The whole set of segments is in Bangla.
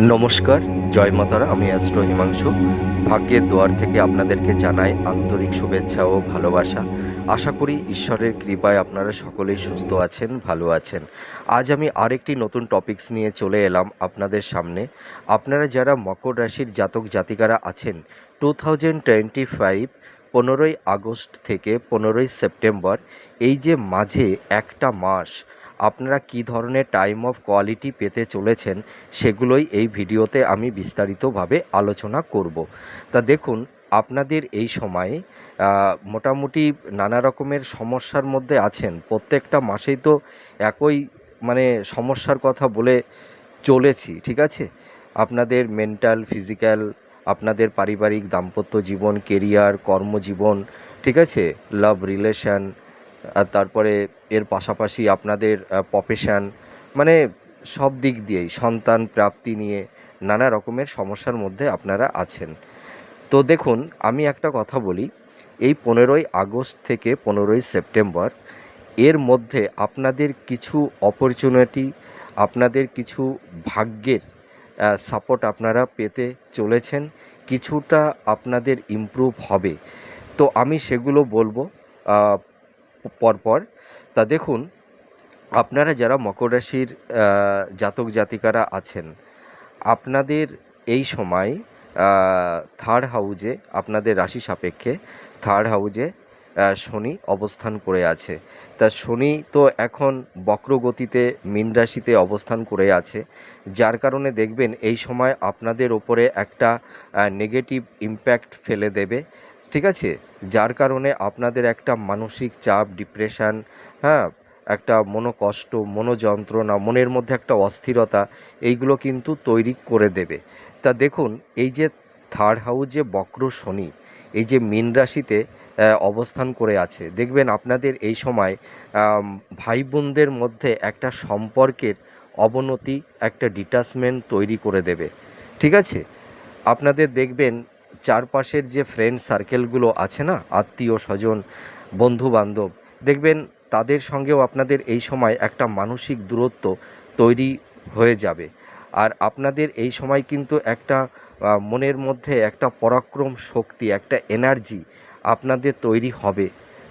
নমস্কার, জয় মাতারা, আমি অ্যাস্ট্রো হিমাংশু। ভাগ্যের দুয়ার থেকে আপনাদেরকে জানাই আন্তরিক শুভেচ্ছা ও ভালোবাসা। আশা করি ঈশ্বরের কৃপায় আপনারা সকলেই সুস্থ আছেন, ভালো আছেন। আজ আমি আরেকটি নতুন টপিকস নিয়ে চলে এলাম আপনাদের সামনে। আপনারা যারা মকর রাশির জাতক জাতিকারা আছেন টু থাউজেন্ড টোয়েন্টি ফাইভ পনেরোই আগস্ট থেকে পনেরোই সেপ্টেম্বর, এই যে মাঝে একটা মাস আপনারা কী ধরনের টাইম অফ কোয়ালিটি পেতে চলেছেন সেগুলোই এই ভিডিওতে আমি বিস্তারিতভাবে আলোচনা করব। তা দেখুন, আপনাদের এই সময়ে মোটামুটি নানা রকমের সমস্যার মধ্যে আছেন। প্রত্যেকটা মাসেই তো একই মানে সমস্যার কথা বলে চলেছি, ঠিক আছে? আপনাদের মেন্টাল ফিজিক্যাল আপনাদের পারিবারিক দাম্পত্য জীবন কেরিয়ার কর্মজীবন, ঠিক আছে? লাভ রিলেশন আর তারপরে এর পাশাপাশি আপনাদের প্রফেশন মানে সব দিক দিয়েই সন্তান প্রাপ্তি নিয়ে নানা রকমের সমস্যার মধ্যে আপনারা আছেন। তো দেখুন, আমি একটা কথা বলি, এই পনেরোই আগস্ট থেকে পনেরোই সেপ্টেম্বর, এর মধ্যে আপনাদের কিছু অপরচুনিটি আপনাদের কিছু ভাগ্যের সাপোর্ট আপনারা পেতে চলেছেন, কিছুটা আপনাদের ইমপ্রুভ হবে। তো আমি সেগুলো বলব পরপর, তা দেখুন, আপনারা যারা মকর রাশির জাতক জাতিকারা আছেন, আপনাদের এই সময় থার্ড হাউজে আপনাদের রাশি সাপেক্ষে থার্ড হাউজে শনি অবস্থান করে আছে। তা শনি তো এখন বক্রগতিতে, মীন রাশিতে অবস্থান করে আছে। যার কারণে দেখবেন, এই সময় আপনাদের ওপরে একটা নেগেটিভ ইম্প্যাক্ট ফেলে দেবে। ঠিক আছে? যার কারণে আপনাদের একটা মানসিক চাপ ডিপ্রেশন হ্যাঁ একটা মনোকষ্ট, মনোযন্ত্রণা, মনের মধ্যে একটা অস্থিরতা, এইগুলো কিন্তু তৈরি করে দেবে। তা দেখুন, এই যে থার্ড হাউসে বক্র শনি, এই যে মীন রাশিতে অবস্থান করে আছে, দেখবেন আপনাদের এই সময় ভাই বোনদের মধ্যে একটা সম্পর্কের অবনতি, একটা ডিটাচমেন্ট তৈরি করে দেবে। ঠিক আছে? আপনাদের দেখবেন চারপাশের যে ফ্রেন্ড সার্কেলগুলো আছে না, আত্মীয় স্বজন বন্ধু বান্ধব দেখবেন তাদের সঙ্গেও আপনাদের এই সময় একটা মানসিক দূরত্ব তৈরি হয়ে যাবে। আর আপনাদের এই সময় কিন্তু একটা মনের মধ্যে একটা পরাক্রম শক্তি, একটা এনার্জি আপনাদের তৈরি হবে।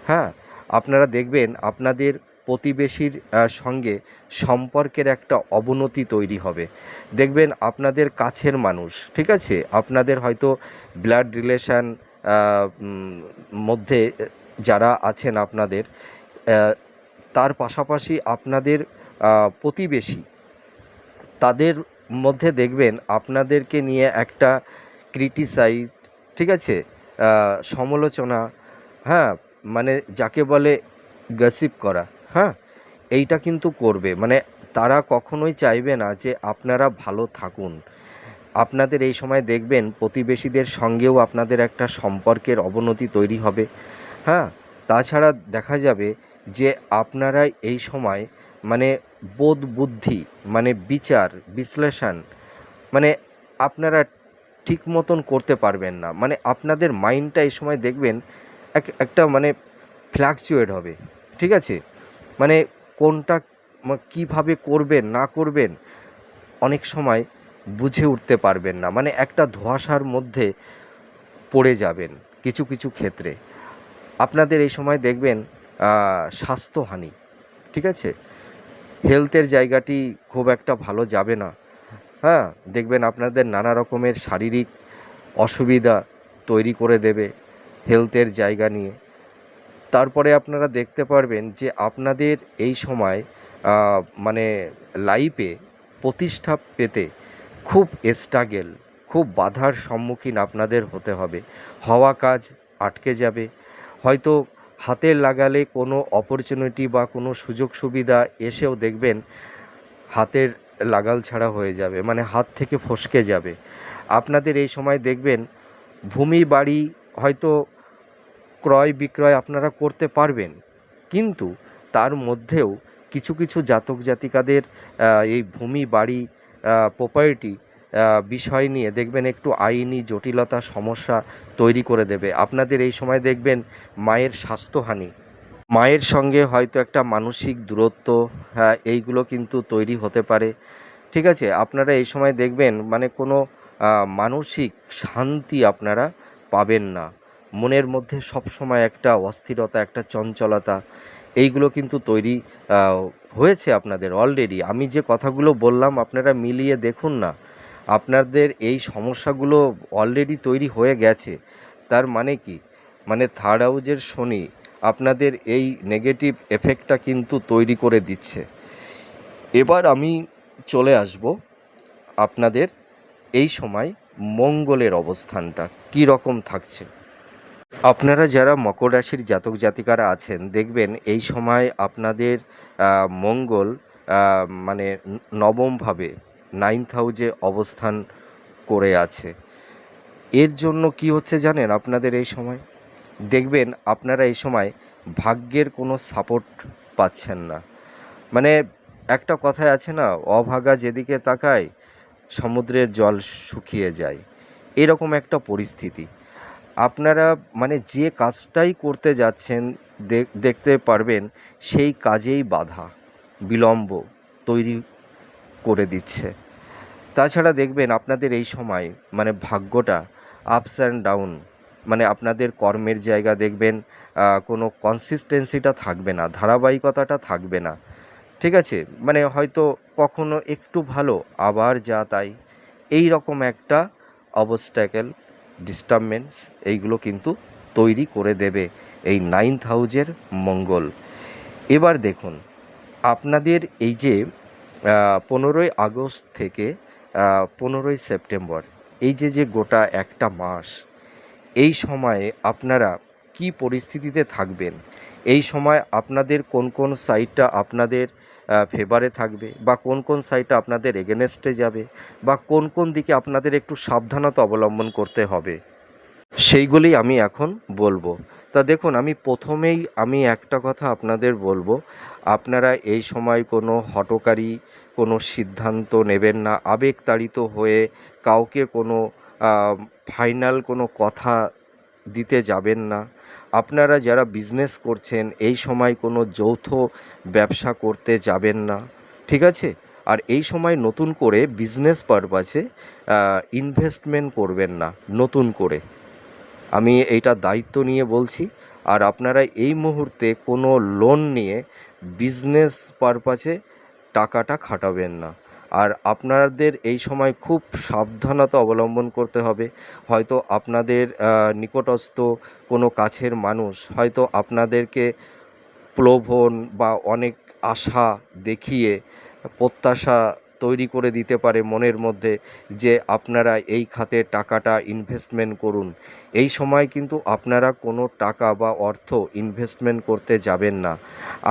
হ্যাঁ? আপনারা দেখবেন আপনাদের প্রতিবেশীর সঙ্গে সম্পর্কের একটা অবনতি তৈরি হবে। দেখবেন আপনাদের কাছের মানুষ, ঠিক আছে? আপনাদের হয়তো ব্লাড রিলেশান মধ্যে যারা আছেন আপনাদের তার পাশাপাশি আপনাদের প্রতিবেশী, তাদের মধ্যে দেখবেন আপনাদেরকে নিয়ে একটা ক্রিটিসাইজ ঠিক আছে? সমালোচনা হ্যাঁ? মানে যাকে বলে গসিপ করা হ্যাঁ? এইটা কিন্তু করবে। মানে তারা কখনোই চাইবে না যে আপনারা ভালো থাকুন। আপনাদের এই সময় দেখবেন প্রতিবেশীদের সঙ্গেও আপনাদের একটা সম্পর্কের অবনতি তৈরি হবে। হ্যাঁ? তাছাড়া দেখা যাবে যে আপনারা এই সময় মানে বোধ বুদ্ধি মানে বিচার, বিশ্লেষণ মানে আপনারা ঠিক মতন করতে পারবেন না। মানে আপনাদের মাইন্ডটা এই সময় দেখবেন এক, একটা মানে ফ্ল্যাকচুয়েট হবে। ঠিক আছে? মানে কোনটা কীভাবে করবেন, না করবেন, অনেক সময় বুঝে উঠতে পারবেন না। মানে একটা ধোঁয়াশার মধ্যে পড়ে যাবেন কিছু কিছু ক্ষেত্রে। আপনাদের এই সময় দেখবেন স্বাস্থ্যহানি, ঠিক আছে? হেলথের জায়গাটি খুব একটা ভালো যাবে না। হ্যাঁ দেখবেন আপনাদের নানা রকমের শারীরিক অসুবিধা তৈরি করে দেবে হেলথের জায়গা নিয়ে। তারপরে আপনারা দেখতে পারবেন যে আপনাদের এই সময় মানে লাইফে প্রতিষ্ঠা পেতে খুব স্ট্রাগেল খুব বাধার সম্মুখীন আপনাদের হতে হবে। হওয়া কাজ আটকে যাবে। হয়তো হাতে লাগালে কোনো অপরচুনিটি বা কোনো সুযোগ সুবিধা এসেও দেখবেন হাতের লাগাল ছাড়া হয়ে যাবে মানে হাত থেকে ফসকে যাবে। আপনাদের এই সময় দেখবেন ভূমি বাড়ি হয়তো ক্রয় বিক্রয় আপনারা করতে পারবেন। কিন্তু তার মধ্যেও কিছু কিছু জাতক জাতিকাদের এই ভূমি, বাড়ি প্রপার্টি বিষয় নিয়ে দেখবেন একটু আইনি জটিলতা, সমস্যা তৈরি করে দেবে। আপনাদের এই সময় দেখবেন মায়ের স্বাস্থ্যহানি। মায়ের সঙ্গে হয়তো একটা মানসিক দূরত্ব হ্যাঁ এইগুলো কিন্তু তৈরি হতে পারে। ঠিক আছে, আপনারা এই সময় দেখবেন মানে কোনো মানসিক শান্তি আপনারা পাবেন না। মনের মধ্যে সব সময় একটা অস্থিরতা, একটা চঞ্চলতা, এইগুলো কিন্তু তৈরি হয়েছে আপনাদের অলরেডি আমি যে কথাগুলো বললাম, আপনারা মিলিয়ে দেখুন না। আপনাদের এই সমস্যাগুলো অলরেডি তৈরি হয়ে গেছে। তার মানে কি? মানে থার্ড হাউজের শনি আপনাদের এই নেগেটিভ এফেক্টটা কিন্তু তৈরি করে দিচ্ছে। এবার আমি চলে আসব আপনাদের এই সময় মঙ্গলের অবস্থানটা কী রকম থাকছে? আপনারা যারা মকর রাশির জাতক জাতিকারা আছেন, দেখবেন এই সময় আপনাদের মঙ্গল মানে নবমভাবে নাইন্থ হাউজে অবস্থান করে আছে। এর জন্য কি হচ্ছে জানেন আপনাদের এই সময়? দেখবেন আপনারা এই সময় ভাগ্যের কোনো সাপোর্ট পাচ্ছেন না। মানে একটা কথায় আছে না, অভাগা যেদিকে তাকায় সমুদ্রের জল শুকিয়ে যায়। এরকম একটা পরিস্থিতি। আপনারা মানে যে কাজটাই করতে যাচ্ছেন দেখ- দেখতে পারবেন সেই কাজেই বাধা, বিলম্ব তৈরি করে দিচ্ছে। তাছাড়া দেখবেন আপনাদের এই সময় মানে ভাগ্যটা আপস অ্যান্ড ডাউন মানে আপনাদের কর্মের জায়গা দেখবেন কোনো কনসিস্টেন্সিটা থাকবে না, ধারাবাহিকতাটা থাকবে না। ঠিক আছে? মানে হয়তো কখনো একটু ভালো, আবার যা তাই। এই রকম একটা অবস্ট্যাকেল ডিস্টার্বমেন্টস এইগুলো কিন্তু তৈরি করে দেবে এই নাইন্থ হাউজের মঙ্গল। এবার দেখুন, আপনাদের এই যে পনেরোই আগস্ট থেকে পনেরোই সেপ্টেম্বর, এই যে যে গোটা একটা মাস, এই সময়ে আপনারা কি পরিস্থিতিতে থাকবেন? এই সময় আপনাদের কোন কোন সাইটটা আপনাদের ফেভারে থাকবে বা কোন কোন সাইডটা আপনাদের এগেনেস্টে যাবে বা কোন কোন দিকে আপনাদের একটু সাবধানতা অবলম্বন করতে হবে, সেইগুলি আমি এখন বলব। তা দেখুন, আমি প্রথমেই আমি একটা কথা আপনাদের বলব, আপনারা এই সময় কোনো হটকারী, কোনো সিদ্ধান্ত নেবেন না, আবেগতাড়িত হয়ে কাউকে কোনো ফাইনাল কোনো কথা দিতে যাবেন না। আপনারা যারা বিজনেস করছেন, এই সময় কোনো যৌথ ব্যবসা করতে যাবেন না, ঠিক আছে? আর এই সময় নতুন করে বিজনেস পারপাসে ইনভেস্টমেন্ট করবেন না, নতুন করে। আমি এইটা দায়িত্ব নিয়ে বলছি, আর আপনারা এই মুহূর্তে কোনো লোন নিয়ে বিজনেস পারপাসে টাকাটা খাটাবেন না। আর আপনাদের এই সময় খুব সাবধানতা অবলম্বন করতে হবে। হয়তো আপনাদের নিকটস্থ কোনো কাছের মানুষ হয়তো আপনাদেরকে প্রলোভন বা অনেক আশা দেখিয়ে, প্রত্যাশা তৈরি করে দিতে পারে মনের মধ্যে যে আপনারা এই খাতে টাকাটা ইনভেস্টমেন্ট করুন। এই সময় কিন্তু আপনারা কোনো টাকা বা অর্থ ইনভেস্টমেন্ট করতে যাবেন না।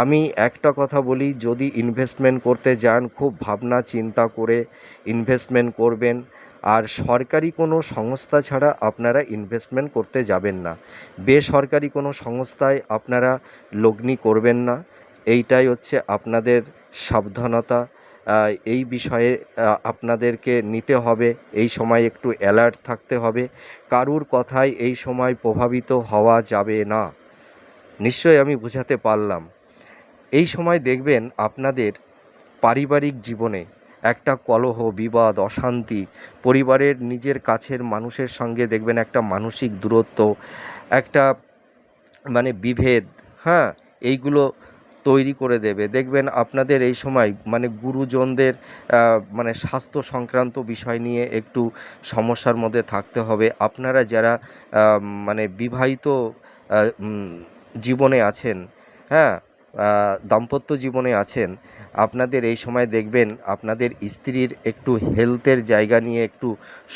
আমি একটা কথা বলি, যদি ইনভেস্টমেন্ট করতে যান, খুব ভাবনা চিন্তা করে ইনভেস্টমেন্ট করবেন। আর সরকারি কোনো সংস্থা ছাড়া আপনারা ইনভেস্টমেন্ট করতে যাবেন না। বেসরকারি কোনো সংস্থায় আপনারা লগ্নি করবেন না। এইটাই হচ্ছে আপনাদের সাবধানতা। এই বিষয়ে আপনাদেরকে নিতে হবে। এই সময় একটু অ্যালার্ট থাকতে হবে। কারুর কথায় এই সময় প্রভাবিত হওয়া যাবে না। নিশ্চয়ই আমি বোঝাতে পারলাম। এই সময় দেখবেন আপনাদের পারিবারিক জীবনে একটা কলহ, বিবাদ, অশান্তি, পরিবারের নিজের কাছের মানুষের সঙ্গে দেখবেন একটা মানসিক দূরত্ব, একটা মানে বিভেদ হ্যাঁ? এইগুলো তৈরি করে দেবে। দেখবেন আপনাদের এই সময় মানে গুরুজনদের মানে স্বাস্থ্য সংক্রান্ত বিষয় নিয়ে একটু সমস্যার মধ্যে থাকতে হবে। আপনারা যারা মানে বিবাহিত জীবনে আছেন হ্যাঁ দাম্পত্য জীবনে আছেন, আপনাদের এই সময় দেখবেন আপনাদের স্ত্রীর একটু হেলথের জায়গা নিয়ে একটু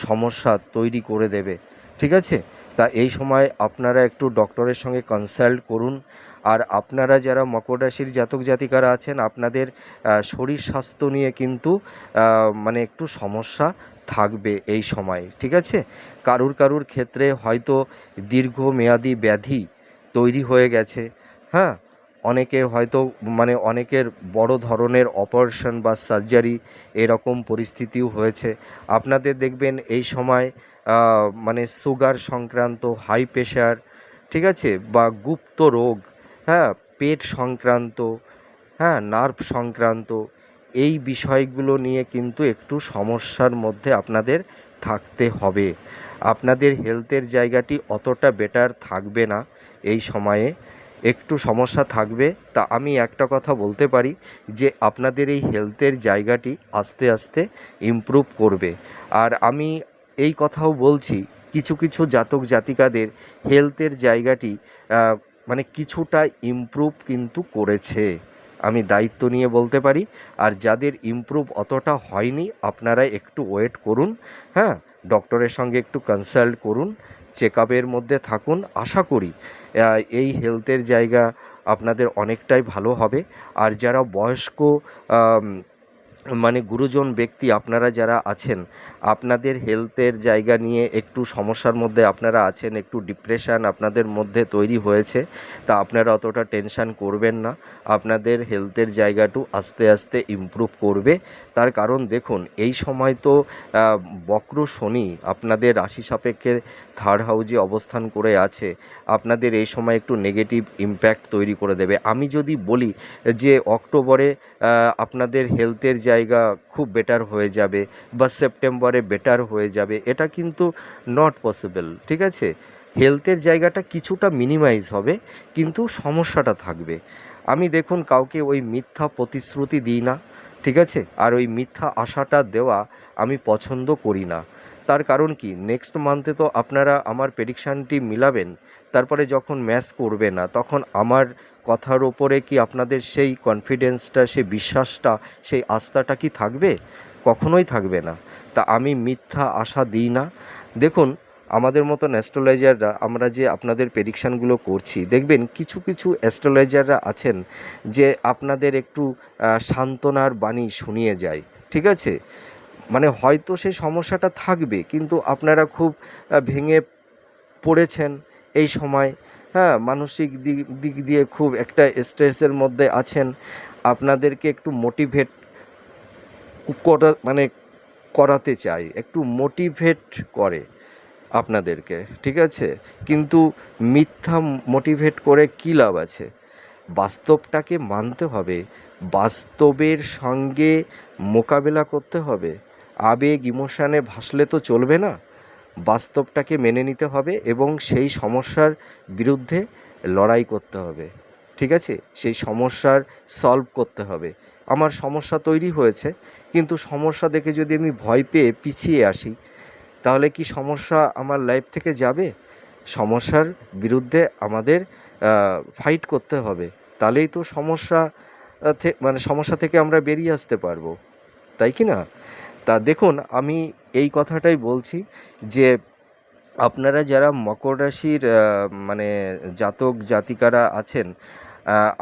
সমস্যা তৈরি করে দেবে। ঠিক আছে? তা এই সময় আপনারা একটু ডক্টরের সঙ্গে কনসাল্ট করুন। আর আপনারা যারা মকর রাশির জাতক জাতিকারা আছেন, আপনাদের শরীর স্বাস্থ্য নিয়ে কিন্তু মানে একটু সমস্যা থাকবে এই সময়, ঠিক আছে? কারুর কারুর ক্ষেত্রে হয়তো দীর্ঘমেয়াদী ব্যাধি তৈরি হয়ে গেছে হ্যাঁ? অনেকে হয়তো মানে অনেকের বড় ধরনের অপারেশন বা সার্জারি এরকম পরিস্থিতিও হয়েছে। আপনাদের দেখবেন এই সময় মানে সুগার সংক্রান্ত, হাই প্রেশার, ঠিক আছে? বা গুপ্ত রোগ হ্যাঁ পেট সংক্রান্ত হ্যাঁ নার্ভ সংক্রান্ত, এই বিষয়গুলো নিয়ে কিন্তু একটু সমস্যার মধ্যে আপনাদের থাকতে হবে। আপনাদের হেলথের জায়গাটি অতটা বেটার থাকবে না এই সময়ে। একটু সমস্যা থাকবে। তা আমি একটা কথা বলতে পারি যে, আপনাদের এই হেলথের জায়গাটি আস্তে আস্তে ইমপ্রুভ করবে। আর আমি এই কথাও বলছি, কিছু কিছু জাতক জাতিকাদের হেলথের জায়গাটি মানে কিছুটা ইমপ্রুভ কিন্তু করেছে। আমি দায়িত্ব নিয়ে বলতে পারি, আর যাদের ইমপ্রুভ অতটা হয়নি আপনারা একটু ওয়েট করুন হ্যাঁ? ডক্টরের সঙ্গে একটু কনসাল্ট করুন চেক আপের মধ্যে থাকুন, আশা করি এই হেলথের জায়গা আপনাদের অনেকটাই ভালো হবে। আর যারা বয়স্ক মানে গুরুজন ব্যক্তি আপনারা যারা আছেন, আপনাদের হেলথের জায়গা নিয়ে একটু সমস্যার মধ্যে আপনারা আছেন, একটু ডিপ্রেশান আপনাদের মধ্যে তৈরি হয়েছে, তা আপনারা অতটা টেনশন করবেন না। আপনাদের হেলথের জায়গাটু আস্তে আস্তে ইমপ্রুভ করবে। তার কারণ দেখুন, এই সময় তো বক্র শনি আপনাদের রাশি সাপেক্ষে থার্ড হাউজে অবস্থান করে আছে। আপনাদের এই সময় একটু নেগেটিভ ইম্প্যাক্ট তৈরি করে দেবে। আমি যদি বলি যে, অক্টোবরে আপনাদের হেলথের জায়গা খুব বেটার হয়ে যাবে বা সেপ্টেম্বরে বেটার হয়ে যাবে, এটা কিন্তু নট পসিবল ঠিক আছে? হেলথের জায়গাটা কিছুটা মিনিমাইজ হবে, কিন্তু সমস্যাটা থাকবে। আমি দেখুন কাউকে ওই মিথ্যা প্রতিশ্রুতি দিই না, ঠিক আছে? আর ওই মিথ্যা আশাটা দেওয়া আমি পছন্দ করি না। তার কারণ কি? নেক্সট মান্থে তো আপনারা আমার প্রেডিকশানটি মিলাবেন, তারপরে যখন ম্যাচ করবে না, তখন আমার কথার ওপরে কি আপনাদের সেই কনফিডেন্সটা সেই বিশ্বাসটা, সেই আস্থাটা কি থাকবে? কখনোই থাকবে না। তা আমি মিথ্যা আশা দিই না। দেখুন, আমাদের মতো অ্যাস্ট্রোলজাররা আমরা যে আপনাদের প্রেডিকশানগুলো করছি, দেখবেন কিছু কিছু অ্যাস্ট্রোলজাররা আছেন যে আপনাদের একটু সান্ত্বনার বাণী শুনিয়ে যায়, ঠিক আছে? মানে হয়তো সেই সমস্যাটা থাকবে, কিন্তু আপনারা খুব ভেঙে পড়েছেন এই সময় হ্যাঁ মানসিক দিক দিক দিয়ে খুব একটা স্ট্রেসের মধ্যে আছেন। আপনাদেরকে একটু মোটিভেট করা মানে করাতে চাই। একটু মোটিভেট করে আপনাদেরকে, ঠিক আছে? কিন্তু মিথ্যা মোটিভেট করে কী লাভ আছে? বাস্তবটাকে মানতে হবে। বাস্তবের সঙ্গে মোকাবেলা করতে হবে। আবেগ ইমোশানে ভাসলে তো চলবে না। বাস্তবটাকে মেনে নিতে হবে এবং সেই সমস্যার বিরুদ্ধে লড়াই করতে হবে। ঠিক আছে? সেই সমস্যার সলভ করতে হবে। আমার সমস্যা তৈরি হয়েছে, কিন্তু সমস্যা দেখে যদি আমি ভয় পেয়ে পিছিয়ে আসি, তাহলে কি সমস্যা আমার লাইফ থেকে যাবে? সমস্যার বিরুদ্ধে আমাদের ফাইট করতে হবে। তাহলেই তো সমস্যা মানে সমস্যা থেকে আমরা বেরিয়ে আসতে পারব। তাই কি না? তা দেখুন, আমি এই কথাটাই বলছি যে আপনারা যারা মকর রাশির মানে জাতক জাতিকারা আছেন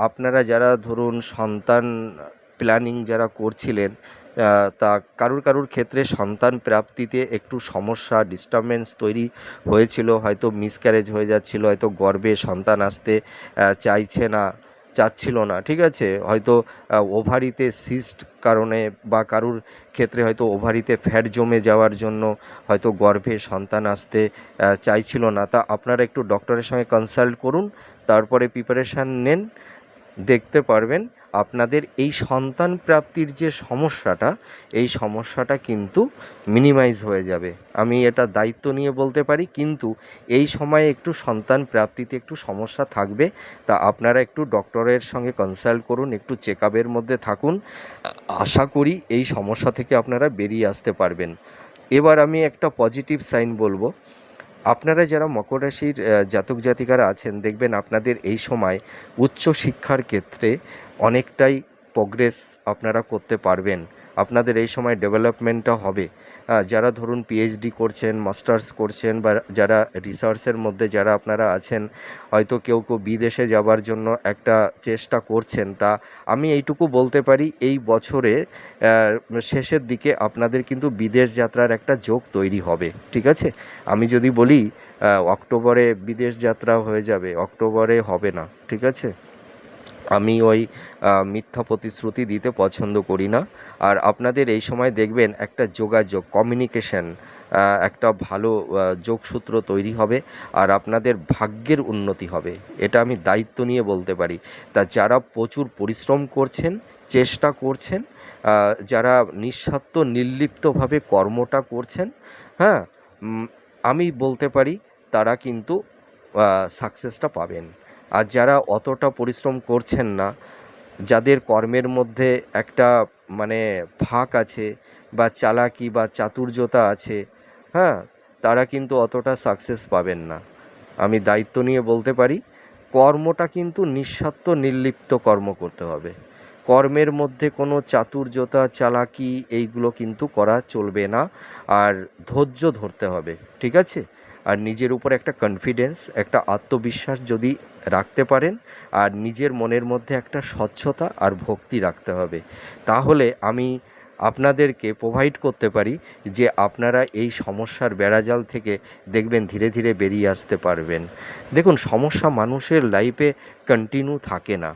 আপনারা যারা ধরুন সন্তান প্ল্যানিং যারা করছিলেন তা কারুর কারুর ক্ষেত্রে সন্তান প্রাপ্তিতে একটু সমস্যা ডিস্টারবেন্স তৈরি হয়েছিল। হয়তো মিসক্যারেজ হয়ে যাচ্ছিল, হয়তো গর্বে সন্তান আসতে চাইছে না। চাচ্ছিল না, ঠিক আছে? হয়তো ওভারিতে সিস্ট কারণে বা কারুর ক্ষেত্রে হয়তো ওভারিতে ফ্যাট জমে যাওয়ার জন্য হয়তো গর্ভে সন্তান আসতে চাইছিল না। তা আপনারা একটু ডক্টরের সঙ্গে কনসাল্ট করুন, তারপরে প্রিপারেশান নেন, দেখতে পারবেন। আপনাদের এই সন্তান প্রাপ্তির যে সমস্যাটা, এই সমস্যাটা কিন্তু মিনিমাইজ হয়ে যাবে। আমি এটা দায়িত্ব নিয়ে বলতে পারি, কিন্তু এই সময়ে একটু সন্তান প্রাপ্তিতে একটু সমস্যা থাকবে, তা আপনারা একটু ডক্টরের সঙ্গে কনসাল্ট করুন, একটু চেক মধ্যে থাকুন। আশা করি এই সমস্যা থেকে আপনারা বেরিয়ে আসতে পারবেন। এবার আমি একটা পজিটিভ সাইন বলব। আপনারা যারা মকর রাশির জাতক জাতিকারা আছেন, দেখবেন আপনাদের এই সময় উচ্চ শিক্ষার ক্ষেত্রে অনেকটাই প্রোগ্রেস আপনারা করতে পারবেন। আপনাদের এই সময় ডেভেলপমেন্টটা হবে। যারা ধরুন পিএইচডি করছেন মাস্টার্স করছেন বা যারা রিসার্চের মধ্যে যারা আপনারা আছেন হয়তো কেউ কেউ বিদেশে যাবার জন্য একটা চেষ্টা করছেন। তা আমি এইটুকু বলতে পারি এই বছরের আহ, শেষের দিকে আপনাদের কিন্তু বিদেশ যাত্রার একটা যোগ তৈরি হবে। ঠিক আছে? আমি যদি বলি অক্টোবরে বিদেশ যাত্রা হয়ে যাবে অক্টোবরে হবে না। ঠিক আছে? আমি ওই মিথ্যা প্রতিশ্রুতি দিতে পছন্দ করি না। আর আপনাদের এই সময় দেখবেন একটা যোগাযোগ কমিউনিকেশন একটা ভালো যোগসূত্র তৈরি হবে আর আপনাদের ভাগ্যের উন্নতি হবে। এটা আমি দায়িত্ব নিয়ে বলতে পারি। তা যারা প্রচুর পরিশ্রম করছেন, চেষ্টা করছেন যারা নিঃস্বার্থ, নির্লিপ্তভাবে কর্মটা করছেন হ্যাঁ আমি বলতে পারি তারা কিন্তু সাকসেসটা পাবেন। আর যারা অতটা পরিশ্রম করছেন না যাদের কর্মের মধ্যে একটা মানে ফাঁক আছে বা চালাকি বা চাতুর্যতা আছে হ্যাঁ তারা কিন্তু অতটা সাকসেস পাবেন না। আমি দায়িত্ব নিয়ে বলতে পারি, কর্মটা কিন্তু নিঃস্বার্থ, নির্লিপ্ত কর্ম করতে হবে। কর্মের মধ্যে কোনো চাতুর্যতা, চালাকি, এইগুলো কিন্তু করা চলবে না। আর ধৈর্য ধরতে হবে, ঠিক আছে? আর নিজের উপর একটা কনফিডেন্স একটা আত্মবিশ্বাস যদি রাখতে পারেন, আর নিজের মনের মধ্যে একটা স্বচ্ছতা আর ভক্তি রাখতে হবে। তাহলে আমি আপনাদেরকে প্রোভাইড করতে পারি যে আপনারা এই সমস্যার বেড়াজাল থেকে দেখবেন ধীরে ধীরে বেরিয়ে আসতে পারবেন। দেখুন, সমস্যা মানুষের লাইফে কন্টিনিউ থাকে না।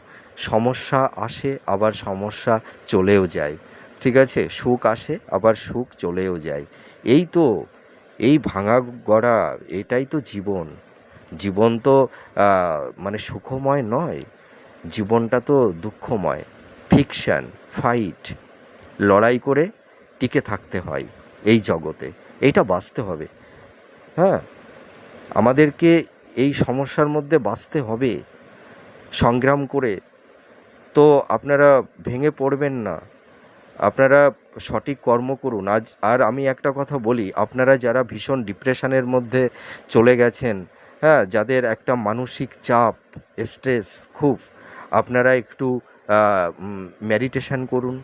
সমস্যা আসে, আবার সমস্যা চলেও যায়। ঠিক আছে? সুখ আসে, আবার সুখ চলেও যায়। এই তো এই ভাঙা গড়া, এটাই তো জীবন। জীবন তো মানে সুখময় নয়, জীবনটা তো দুঃখময়। ফিকশান, ফাইট, লড়াই করে টিকে থাকতে হয় এই জগতে। এইটা বাঁচতে হবে। হ্যাঁ আমাদেরকে এই সমস্যার মধ্যে বাঁচতে হবে, সংগ্রাম করে। তো আপনারা ভেঙে পড়বেন না। আপনারা সঠিক কর্ম করুন। আজ আর আমি একটা কথা বলি, আপনারা যারা ভীষণ ডিপ্রেশনের মধ্যে চলে গেছেন হ্যাঁ যাদের একটা মানসিক চাপ, স্ট্রেস খুব, আপনারা একটু মেডিটেশন করুন,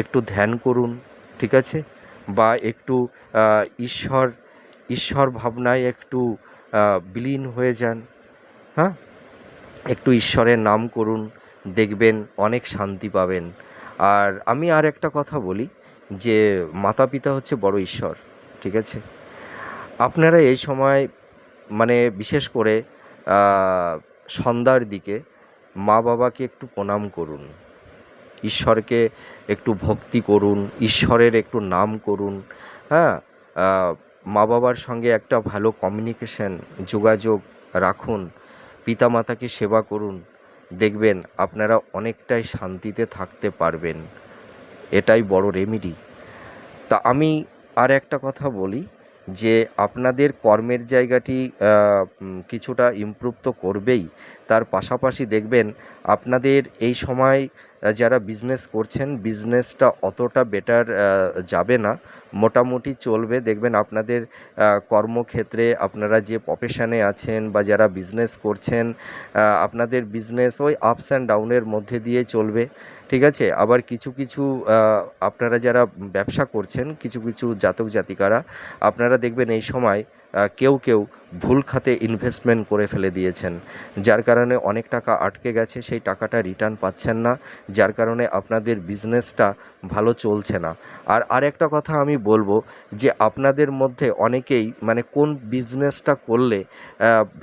একটু ধ্যান করুন, ঠিক আছে? বা একটু ঈশ্বর ঈশ্বর ভাবনায় একটু বিলীন হয়ে যান হ্যাঁ? একটু ঈশ্বরের নাম করুন, দেখবেন অনেক শান্তি পাবেন। আর আমি আর একটা কথা বলি যে মাতা পিতা হচ্ছে বড় ঈশ্বর, ঠিক আছে? আপনারা এই সময় মানে বিশেষ করে সন্ধ্যার দিকে মা বাবাকে একটু প্রণাম করুন। ঈশ্বরকে একটু ভক্তি করুন, ঈশ্বরের একটু নাম করুন হ্যাঁ? মা বাবার সঙ্গে একটা ভালো কমিউনিকেশন যোগাযোগ রাখুন, পিতামাতাকে সেবা করুন। দেখবেন আপনারা অনেকটাই শান্তিতে থাকতে পারবেন। এটাই বড় রেমিডি তা আমি আর একটা কথা বলি, যে আপনাদের কর্মের জায়গাটি কিছুটা ইমপ্রুভ তো করবেই। তার পাশাপাশি দেখবেন, আপনাদের এই সময় যারা বিজনেস করছেন বিজনেসটা অতটা বেটার যাবে না। মোটামুটি চলবে। দেখবেন আপনাদের কর্মক্ষেত্রে আপনারা যে প্রফেশনে আছেন বা যারা বিজনেস করছেন আপনাদের বিজনেস ওই আপস অ্যান্ড ডাউনের মধ্যে দিয়ে চলবে। ঠিক আছে? আবার কিছু কিছু আপনারা যারা ব্যবসা করছেন, কিছু কিছু জাতক জাতিকারা আপনারা দেখবেন এই সময় কেউ কেউ ভুল খাতে ইনভেস্টমেন্ট করে ফেলে দিয়েছেন। যার কারণে অনেক টাকা আটকে গেছে, সেই টাকাটা রিটার্ন পাচ্ছেন না। যার কারণে আপনাদের বিজনেসটা ভালো চলছে না। আর আরেকটা কথা আমি বলব যে, আপনাদের মধ্যে অনেকেই মানে কোন বিজনেসটা করলে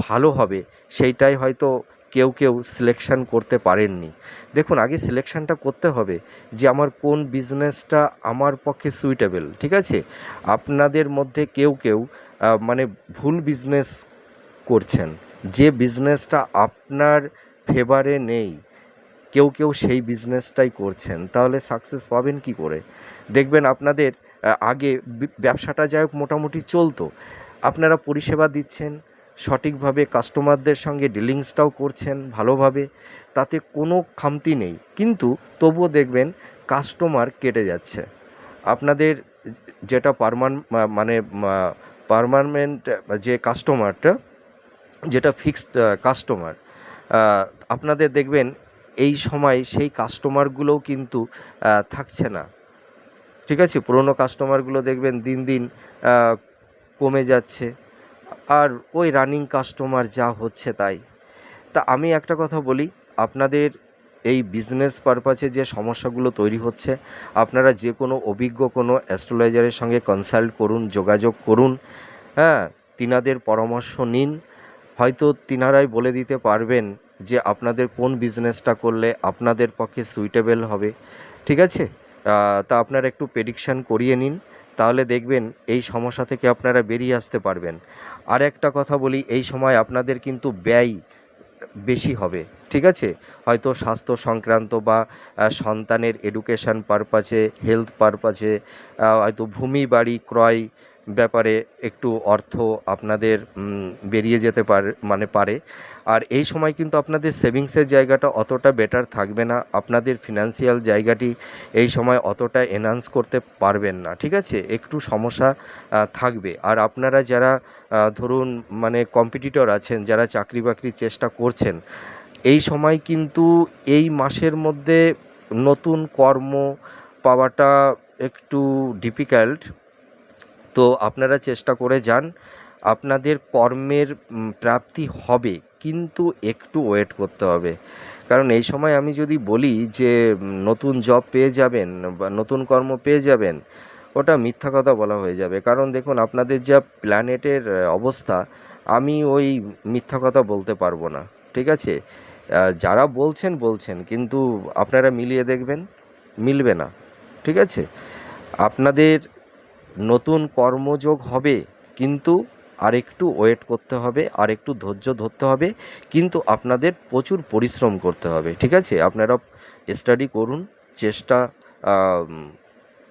ভালো হবে, সেইটাই হয়তো কেউ কেউ সিলেকশন করতে পারেননি। দেখুন, আগে সিলেকশনটা করতে হবে যে আমার কোন বিজনেসটা আমার পক্ষে সুইটেবল ঠিক আছে? আপনাদের মধ্যে কেউ কেউ মানে ভুল বিজনেস করছেন, যে বিজনেসটা আপনার ফেভারে নেই, কেউ কেউ সেই বিজনেসটাই করছেন, তাহলে সাকসেস পাবেন কি করে? দেখবেন আপনাদের আগে ব্যবসাটা যাই হোক মোটামুটি চলতো, আপনারা পরিষেবা দিচ্ছেন, সঠিকভাবে কাস্টমারদের সঙ্গে ডিলিংসটাও করছেন ভালোভাবে তাতে কোনো খামতি নেই। কিন্তু তবুও দেখবেন কাস্টমার কেটে যাচ্ছে। আপনাদের যেটা পারমান মানে পারমানেন্ট যে কাস্টমারটা যেটা ফিক্সড কাস্টমার আপনাদের দেখবেন এই সময় সেই কাস্টমারগুলোও কিন্তু থাকছে না। ঠিক আছে? পুরনো কাস্টমারগুলো দেখবেন দিন দিন কমে যাচ্ছে। আর ওই রানিং কাস্টমার যা হচ্ছে তাই। তা আমি একটা কথা বলি আপনাদের এই বিজনেস পারপাসে যে সমস্যাগুলো তৈরি হচ্ছে, আপনারা যে কোনো অভিজ্ঞ কোনো অ্যাস্ট্রোলজারের সঙ্গে কনসাল্ট করুন, যোগাযোগ করুন হ্যাঁ তিনাদের পরামর্শ নিন। হয়তো তিনারাই বলে দিতে পারবেন যে আপনাদের কোন বিজনেসটা করলে আপনাদের পক্ষে সুইটেবল হবে। ঠিক আছে? তা আপনারা একটু প্রেডিকশান করিয়ে নিন, তাহলে দেখবেন এই সমস্যা থেকে আপনারা বেরিয়ে আসতে পারবেন। আর একটা কথা বলি, এই সময় আপনাদের কিন্তু ব্যয় বেশি হবে। ঠিক আছে? হয়তো স্বাস্থ্য সংক্রান্ত বা সন্তানের এডুকেশন পারপাসে হেলথ পারপাসে হয়তো ভূমি বাড়ি ক্রয় ব্যাপারে একটু অর্থ আপনাদের বেরিয়ে যেতে পারে মানে পারে। আর এই সময় কিন্তু আপনাদের সেভিংসের জায়গাটা অতটা বেটার থাকবে না। আপনাদের ফিনান্সিয়াল জায়গাটি এই সময় অতটা এনহান্স করতে পারবেন না, ঠিক আছে? একটু সমস্যা থাকবে। আর আপনারা যারা ধরুন মানে কম্পিটিটর আছেন, যারা চাকরি বাকরির চেষ্টা করছেন এই সময় কিন্তু এই মাসের মধ্যে নতুন কর্ম পাওয়াটা একটু ডিফিকাল্ট তো আপনারা চেষ্টা করে যান, আপনাদের কর্মের প্রাপ্তি হবে, কিন্তু একটু ওয়েট করতে হবে। কারণ এই সময় আমি যদি বলি যে নতুন জব পেয়ে যাবেন বা নতুন কর্ম পেয়ে যাবেন, ওটা মিথ্যা কথা বলা হয়ে যাবে। কারণ দেখুন, আপনাদের যা প্ল্যানেটের অবস্থা, আমি ওই মিথ্যা কথা বলতে পারব না, ঠিক আছে? যারা বলছেন বলছেন, কিন্তু আপনারা মিলিয়ে দেখবেন, মিলবে না, ঠিক আছে? আপনাদের নতুন কর্মযোগ হবে, কিন্তু আর একটু ওয়েট করতে হবে আর একটু ধৈর্য ধরতে হবে, কিন্তু আপনাদের প্রচুর পরিশ্রম করতে হবে, ঠিক আছে? আপনারা স্টাডি করুন, চেষ্টা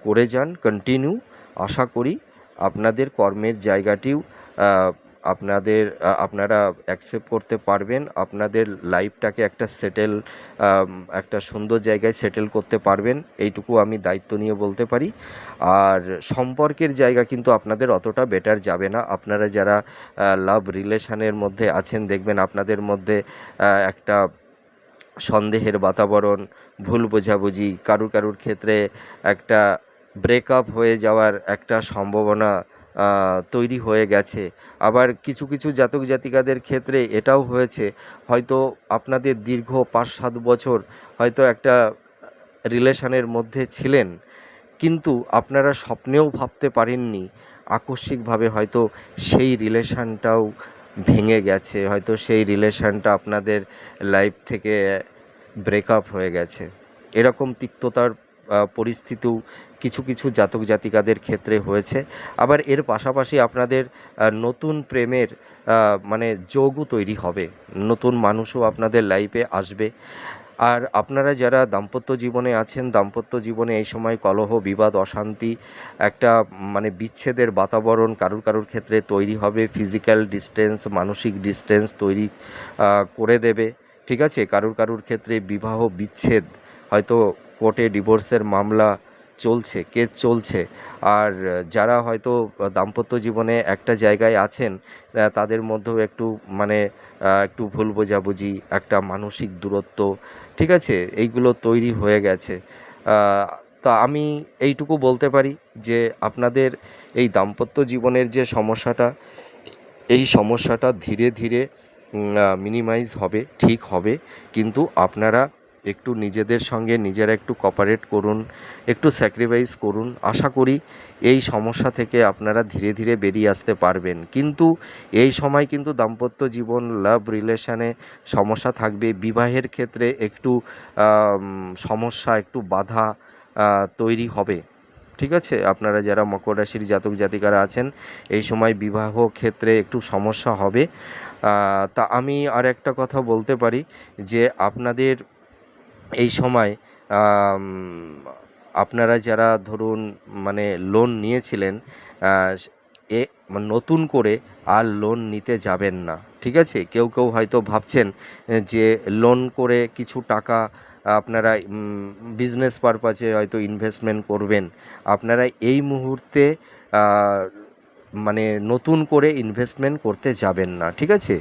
করে যান কন্টিনিউ আশা করি আপনাদের কর্মের জায়গাটিও আপনাদের আপনারা অ্যাকসেপ্ট করতে পারবেন, আপনাদের লাইফটাকে একটা সেটেল একটা সুন্দর জায়গায় সেটেল করতে পারবেন, এইটুকু আমি দায়িত্ব নিয়ে বলতে পারি। আর সম্পর্কের জায়গা কিন্তু আপনাদের অতটা বেটার যাবে না। আপনারা যারা লাভ রিলেশনের মধ্যে আছেন, দেখবেন আপনাদের মধ্যে একটা সন্দেহের বাতাবরণ, ভুল বোঝাবুঝি, কারুর কারুর ক্ষেত্রে একটা ব্রেকআপ হয়ে যাওয়ার একটা সম্ভাবনা তৈরি হয়ে গেছে। আবার কিছু কিছু জাতক জাতিকাদের ক্ষেত্রে এটাও হয়েছে। হয়তো আপনাদের দীর্ঘ পাঁচ সাত বছর হয়তো একটা রিলেশনের মধ্যে ছিলেন, কিন্তু আপনারা স্বপ্নেও ভাবতে পারেননি, আকস্মিকভাবে হয়তো সেই রিলেশানটাও ভেঙে গেছে, হয়তো সেই রিলেশানটা আপনাদের লাইফ থেকে ব্রেকআপ হয়ে গেছে। এরকম তিক্ততার পরিস্থিতিও কিছু কিছু জাতক জাতিকাদের ক্ষেত্রে হয়েছে। আবার এর পাশাপাশি আপনাদের নতুন প্রেমের মানে যোগও তৈরি হবে। নতুন মানুষও আপনাদের লাইফে আসবে। আর আপনারা যারা দাম্পত্য জীবনে আছেন, দাম্পত্য জীবনে এই সময় কলহ, বিবাদ, অশান্তি, একটা মানে বিচ্ছেদের বাতাবরণ কারুর কারুর ক্ষেত্রে তৈরি হবে। ফিজিক্যাল ডিস্টেন্স মানসিক ডিস্টেন্স তৈরি করে দেবে। ঠিক আছে? কারুর কারুর ক্ষেত্রে বিবাহ বিচ্ছেদ হয়তো কোর্টে ডিভোর্সের মামলা চলছে, কেস চলছে। আর যারা হয়তো দাম্পত্য জীবনে একটা জায়গায় আছেন তাদের মধ্যেও একটু মানে একটু ভুল বোঝাবুঝি, একটা মানসিক দূরত্ব, ঠিক আছে? এইগুলো তৈরি হয়ে গেছে। তা আমি এইটুকু বলতে পারি যে আপনাদের এই দাম্পত্য জীবনের যে সমস্যাটা, এই সমস্যাটা ধীরে ধীরে মিনিমাইজ হবে, ঠিক হবে। কিন্তু আপনারা একটু নিজেদের সঙ্গে নিজেরা একটু কপারেট করুন, একটু স্যাক্রিফাইস করুন। আশা করি এই সমস্যা থেকে আপনারা ধীরে ধীরে বেরিয়ে আসতে পারবেন। কিন্তু এই সময় কিন্তু দাম্পত্য জীবন লাভ রিলেশানে সমস্যা থাকবে। বিবাহের ক্ষেত্রে একটু সমস্যা, একটু বাধা তৈরি হবে। ঠিক আছে? আপনারা যারা মকর রাশির জাতক জাতিকারা আছেন, এই সময় বিবাহ ক্ষেত্রে একটু সমস্যা হবে। তা আমি আর একটা কথা বলতে পারি যে আপনাদের এই সময় আপনারা যারা ধরুন মানে লোন নিয়েছিলেন এ মানে নতুন করে আর লোন নিতে যাবেন না, ঠিক আছে? কেউ কেউ হয়তো ভাবছেন যে লোন করে কিছু টাকা আপনারা বিজনেস পারপাসে হয়তো ইনভেস্টমেন্ট করবেন। আপনারা এই মুহূর্তে মানে নতুন করে ইনভেস্টমেন্ট করতে যাবেন না, ঠিক আছে?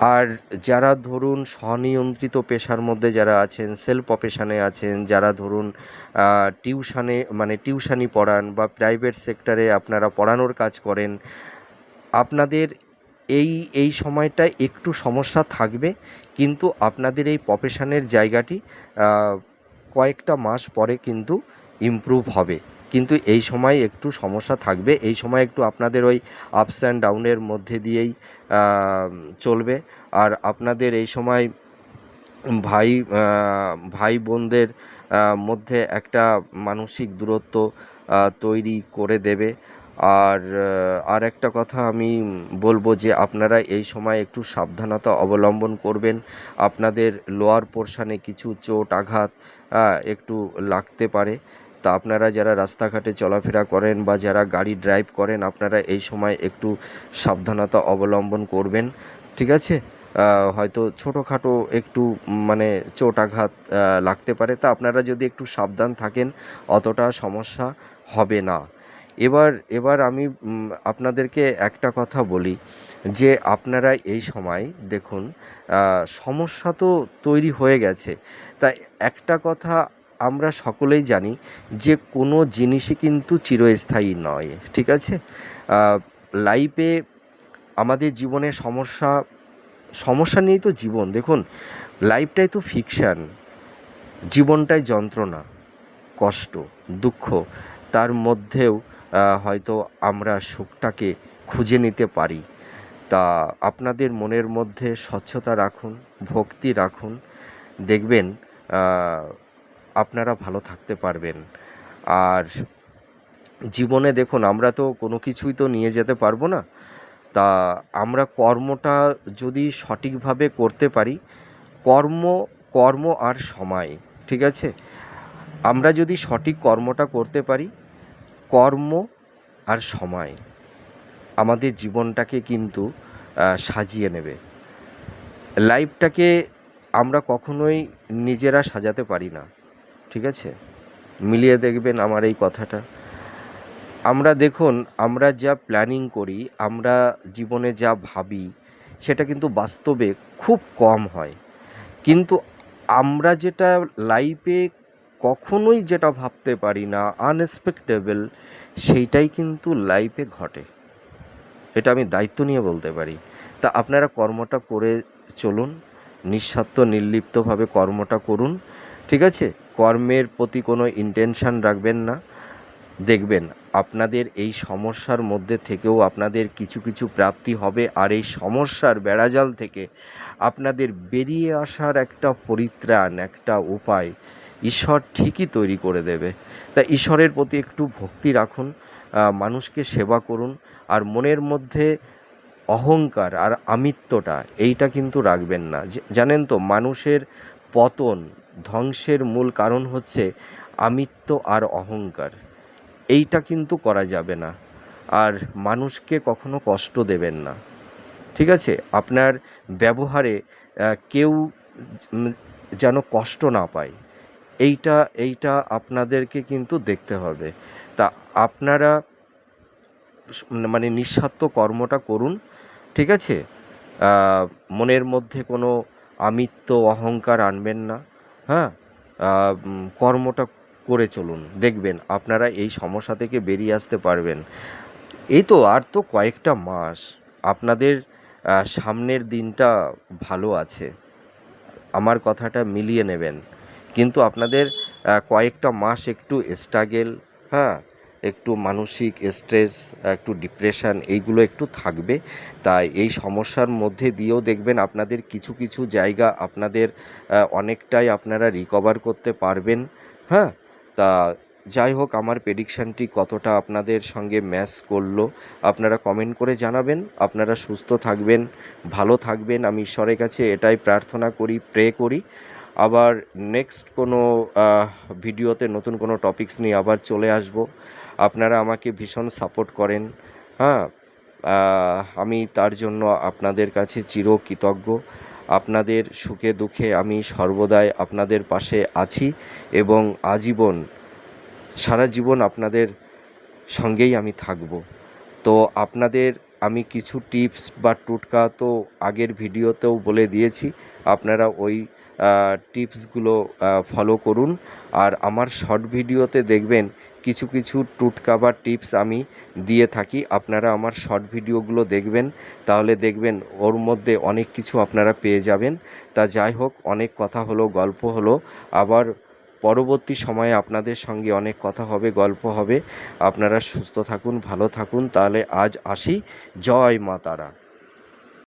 আর যারা ধরুন স্বনিয়ন্ত্রিত পেশার মধ্যে যারা আছেন সেলফ প্রফেশনে আছেন, যারা ধরুন টিউশানে মানে টিউশানি পড়ান বা প্রাইভেট সেক্টরে আপনারা পড়ানোর কাজ করেন, আপনাদের এই এই সময়টা একটু সমস্যা থাকবে, কিন্তু আপনাদের এই প্রফেশনের জায়গাটি কয়েকটা মাস পরে কিন্তু ইমপ্রুভ হবে। কিন্তু এই সময় একটু সমস্যা থাকবে। এই সময় একটু আপনাদের ওই আপস অ্যান্ড ডাউনের মধ্যে দিয়েই চলবে। আর আপনাদের এই সময় ভাই ভাই বোনদের মধ্যে একটা মানসিক দূরত্ব তৈরি করে দেবে। আর আর একটা কথা আমি বলব যে আপনারা এই সময় একটু সাবধানতা অবলম্বন করবেন। আপনাদের লোয়ার পোর্শানে কিছু চোট আঘাত একটু লাগতে পারে। তা আপনারা যারা রাস্তাঘাটে চলাফেরা করেন বা যারা গাড়ি ড্রাইভ করেন, আপনারা এই সময় একটু সাবধানতা অবলম্বন করবেন, ঠিক আছে? হয়তো ছোটোখাটো একটু মানে চোটাঘাত লাগতে পারে। তা আপনারা যদি একটু সাবধান থাকেন, অতটা সমস্যা হবে না। এবার এবার আমি আপনাদেরকে একটা কথা বলি, যে আপনারা এই সময় দেখুন সমস্যা তো তৈরি হয়ে গেছে। তাই একটা কথা আমরা সকলেই জানি যে কোনো জিনিসই কিন্তু চিরস্থায়ী নয়, ঠিক আছে? লাইফে আমাদের জীবনে সমস্যা সমস্যা নিয়েই তো জীবন। দেখুন লাইফটাই তো ফিকশান জীবনটাই যন্ত্রণা, কষ্ট, দুঃখ। তার মধ্যেও হয়তো আমরা সুখটাকে খুঁজে নিতে পারি। তা আপনাদের মনের মধ্যে স্বচ্ছতা রাখুন, ভক্তি রাখুন। দেখবেন আপনারা ভালো থাকতে পারবেন। আর জীবনে দেখুন, আমরা তো কোনো কিছুই তো নিয়ে যেতে পারব না। তা আমরা কর্মটা যদি সঠিকভাবে করতে পারি, কর্ম কর্ম আর সময়, ঠিক আছে? আমরা যদি সঠিক কর্মটা করতে পারি, কর্ম আর সময় আমাদের জীবনটাকে কিন্তু সাজিয়ে নেবে। লাইফটাকে আমরা কখনোই নিজেরা সাজাতে পারি না। ঠিক আছে? মিলিয়ে দেখবেন আমার এই কথাটা। আমরা দেখুন, আমরা যা প্ল্যানিং করি, আমরা জীবনে যা ভাবি, সেটা কিন্তু বাস্তবে খুব কম হয়। কিন্তু আমরা যেটা লাইফে কখনোই যেটা ভাবতে পারি না আনএক্সপেক্টেবল সেইটাই কিন্তু লাইফে ঘটে। এটা আমি দায়িত্ব নিয়ে বলতে পারি। তা আপনারা কর্মটা করে চলুন, নিঃস্বার্থ, নির্লিপ্তভাবে কর্মটা করুন। ঠিক আছে? কর্মের প্রতি কোনো ইন্টেনশন রাখবেন না। দেখবেন, আপনাদের এই সমস্যার মধ্যে থেকেও আপনাদের কিছু কিছু প্রাপ্তি হবে আর এই সমস্যার বেড়াজাল থেকে আপনাদের বেরিয়ে আসার একটা পরিত্রাণ, একটা উপায় ঈশ্বর ঠিকই তৈরি করে দেবে। তা ঈশ্বরের প্রতি একটু ভক্তি রাখুন মানুষকে সেবা করুন আর মনের মধ্যে অহংকার আর আমিত্বটা এইটা কিন্তু রাখবেন না। জানেন তো মানুষের পতন ধ্বংসের মূল কারণ হচ্ছে আমিত্ব আর অহংকার। এইটা কিন্তু করা যাবে না। আর মানুষকে কখনো কষ্ট দেবেন না। ঠিক আছে? আপনার ব্যবহারে কেউ যেন কষ্ট না পায়। এইটা এইটা আপনাদেরকে কিন্তু দেখতে হবে। তা আপনারা মানে নিঃস্বার্থ কর্মটা করুন। ঠিক আছে? মনের মধ্যে কোনো আমিত্ব, অহংকার আনবেন না। হ্যাঁ কর্মটা করে চলুন, দেখবেন আপনারা এই সমস্যা থেকে বেরিয়ে আসতে পারবেন। এই তো আর তো কয়েকটা মাস, আপনাদের সামনের দিনটা ভালো আছে, আমার কথাটা মিলিয়ে নেবেন। কিন্তু আপনাদের কয়েকটা মাস একটু স্ট্রাগেল হ্যাঁ একটু মানসিক স্ট্রেস একটু ডিপ্রেশন এইগুলো একটু থাকবে। তাই এই সমস্যার মধ্যে দিয়েও দেখবেন আপনাদের কিছু কিছু জায়গা আপনাদের অনেকটাই আপনারা রিকভার করতে পারবেন। হ্যাঁ? তা যাই হোক, আমার প্রেডিকশানটি কতটা আপনাদের সঙ্গে ম্যাচ করল, আপনারা কমেন্ট করে জানাবেন। আপনারা সুস্থ থাকবেন, ভালো থাকবেন। আমি ঈশ্বরের কাছে এটাই প্রার্থনা করি প্রে করি। আবার নেক্সট কোনো ভিডিওতে নতুন কোনো টপিকস নিয়ে আবার চলে আসব। আপনারা আমাকে ভীষণ সাপোর্ট করেন। হ্যাঁ আমি তার জন্য আপনাদের কাছে চিরকৃতজ্ঞ। আপনাদের সুখে দুঃখে আমি সর্বদাই আপনাদের পাশে আছি এবং আজীবন, সারা জীবন আপনাদের সঙ্গেই আমি থাকব। তো আপনাদের আমি কিছু টিপস বা টোটকা তো আগের ভিডিওতেও বলে দিয়েছি। আপনারা ওই টিপসগুলো ফলো করুন। আর আমার শর্ট ভিডিওতে দেখবেন কিছু কিছু টোটকা বা টিপস আমি দিয়ে থাকি। আপনারা আমার শর্ট ভিডিওগুলো দেখবেন, তাহলে দেখবেন ওর মধ্যে অনেক কিছু আপনারা পেয়ে যাবেন। তা যাই হোক, অনেক কথা হলো, গল্প হলো। আবার পরবর্তী সময়ে আপনাদের সঙ্গে অনেক কথা হবে, গল্প হবে। আপনারা সুস্থ থাকুন, ভালো থাকুন। তাহলে আজ আসি। জয় মা তারা।